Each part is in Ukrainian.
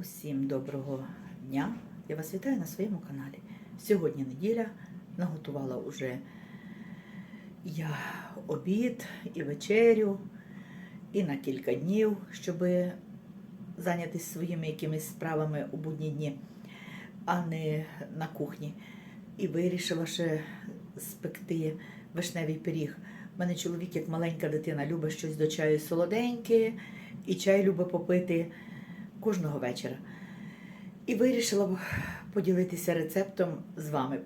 Усім доброго дня! Я вас вітаю на своєму каналі. Сьогодні неділя, наготувала уже я обід і вечерю, і на кілька днів, щоб зайнятися своїми якимись справами у будні дні, а не на кухні. І вирішила ще спекти вишневий пиріг. У мене чоловік, як маленька дитина, любить щось до чаю солоденьке, і чай любить попити кожного вечора. І вирішила б поділитися рецептом з вами.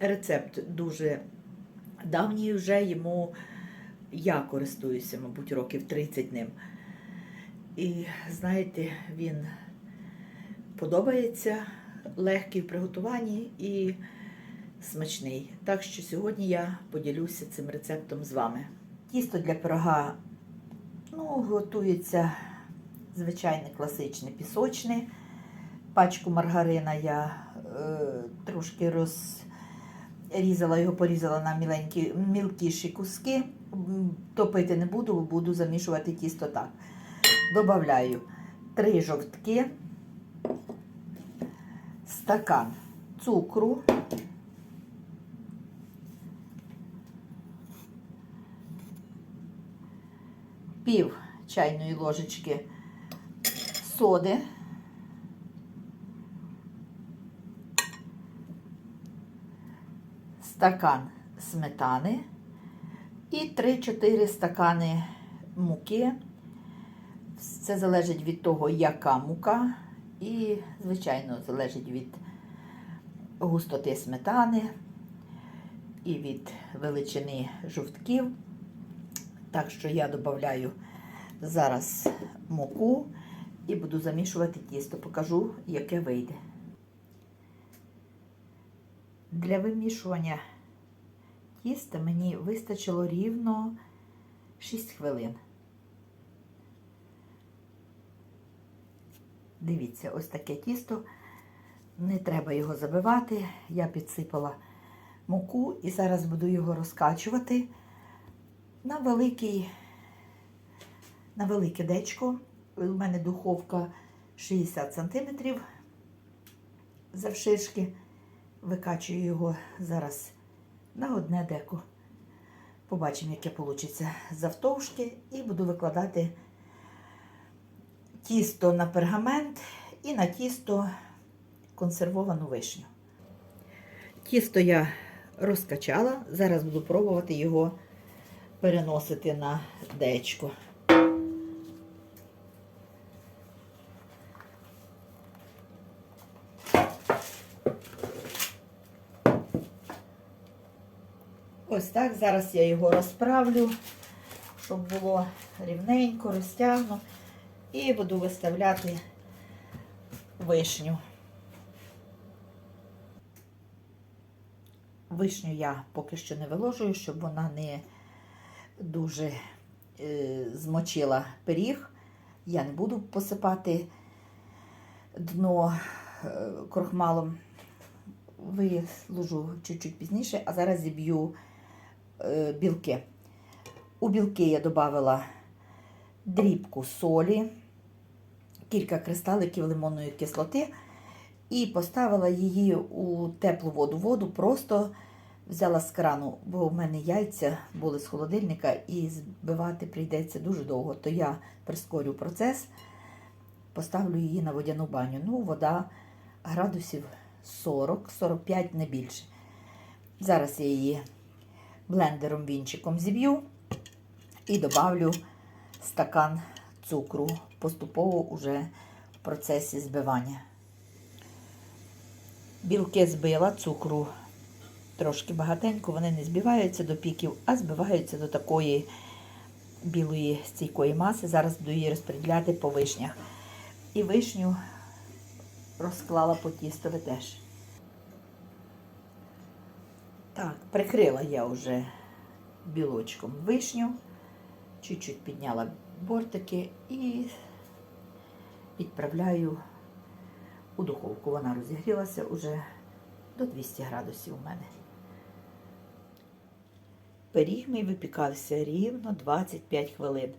Рецепт дуже давній вже, йому я користуюся, мабуть, років 30 ним. І знаєте, він подобається, легкий в приготуванні і смачний. Так що сьогодні я поділюся цим рецептом з вами. Тісто для пирога ну, готується звичайне класичне пісочне. Пачку маргарина я е, трошки розрізала його, порізала на міленькі, мілкіші куски. Топити не буду, буду замішувати тісто так. Добавляю три жовтки, стакан цукру, пів чайної ложечки соди. Стакан сметани і 3-4 стакани муки. Це залежить від того, яка мука, і, звичайно, залежить від густоти сметани і від величини жовтків. Так що я додаю зараз муку і буду замішувати тісто. Покажу, яке вийде. Для вимішування тіста мені вистачило рівно 6 хвилин. Дивіться, ось таке тісто. Не треба його забивати. Я підсипала муку і зараз буду його розкачувати на великий, на велике дечко. У мене духовка 60 см завширшки. Викачую його зараз на одне деко. Побачимо, яке вийде завтовшки, і буду викладати тісто на пергамент і на тісто консервовану вишню. Тісто я розкачала, зараз буду пробувати його переносити на дечко. Ось так. Зараз я його розправлю, щоб було рівненько, розтягну. І буду виставляти вишню. Вишню я поки що не виложую, щоб вона не дуже е, змочила пиріг. Я не буду посипати дно е, крохмалом. Виложу чуть-чуть пізніше, а зараз зіб'ю білки. У білки я додала дрібку солі, кілька кристаликів лимонної кислоти і поставила її у теплу воду. Воду просто взяла з крану, бо в мене яйця були з холодильника і збивати прийдеться дуже довго. То я прискорю процес, поставлю її на водяну баню. Ну, вода градусів 40-45 не більше. Зараз я її блендером вінчиком зіб'ю і добавлю стакан цукру поступово уже в процесі збивання. Білки збила, цукру трошки багатенько, вони не збиваються до піків, а збиваються до такої білої стійкої маси. Зараз буду її розподіляти по вишнях. І вишню розклала по тістові теж. Так, прикрила я вже білочком вишню, чуть-чуть підняла бортики і відправляю у духовку. Вона розігрілася уже до 200 градусів у мене. Пиріг мій випікався рівно 25 хвилин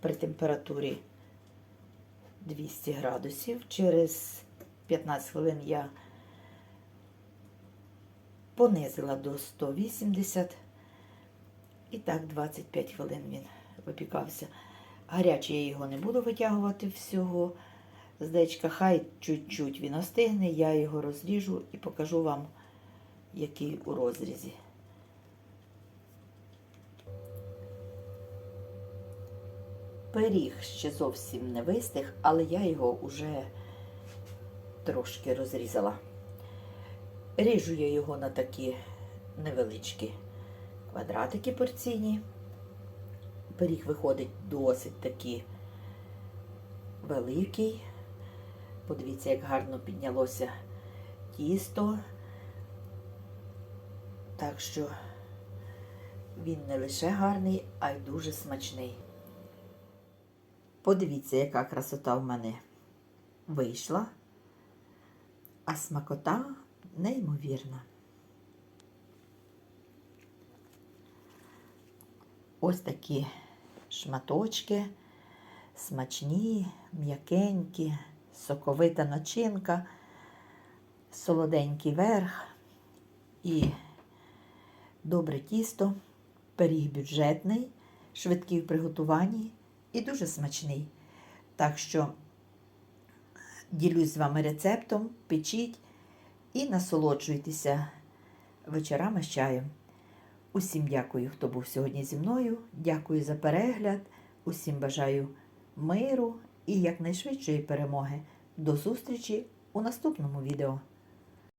при температурі 200 градусів. Через 15 хвилин я понизила до 180. І так 25 хвилин він випікався. Гарячий я його не буду витягувати всього з. Хай чуть-чуть він остигне, я його розріжу і покажу вам, який у розрізі. Пиріг ще зовсім не вистиг, але я його вже трошки розрізала. Ріжу я його на такі невеличкі квадратики порційні. Пиріг виходить досить такий великий. Подивіться, як гарно піднялося тісто. Так що він не лише гарний, а й дуже смачний. Подивіться, яка красота в мене вийшла, а смакота неймовірна. Ось такі шматочки, смачні, м'якенькі, соковита начинка, солоденький верх і добре тісто, пиріг бюджетний, швидкий в приготуванні і дуже смачний. Так що ділюсь з вами рецептом, печіть і насолоджуйтеся вечорами з чаєм. Усім дякую, хто був сьогодні зі мною. Дякую за перегляд. Усім бажаю миру і якнайшвидшої перемоги. До зустрічі у наступному відео.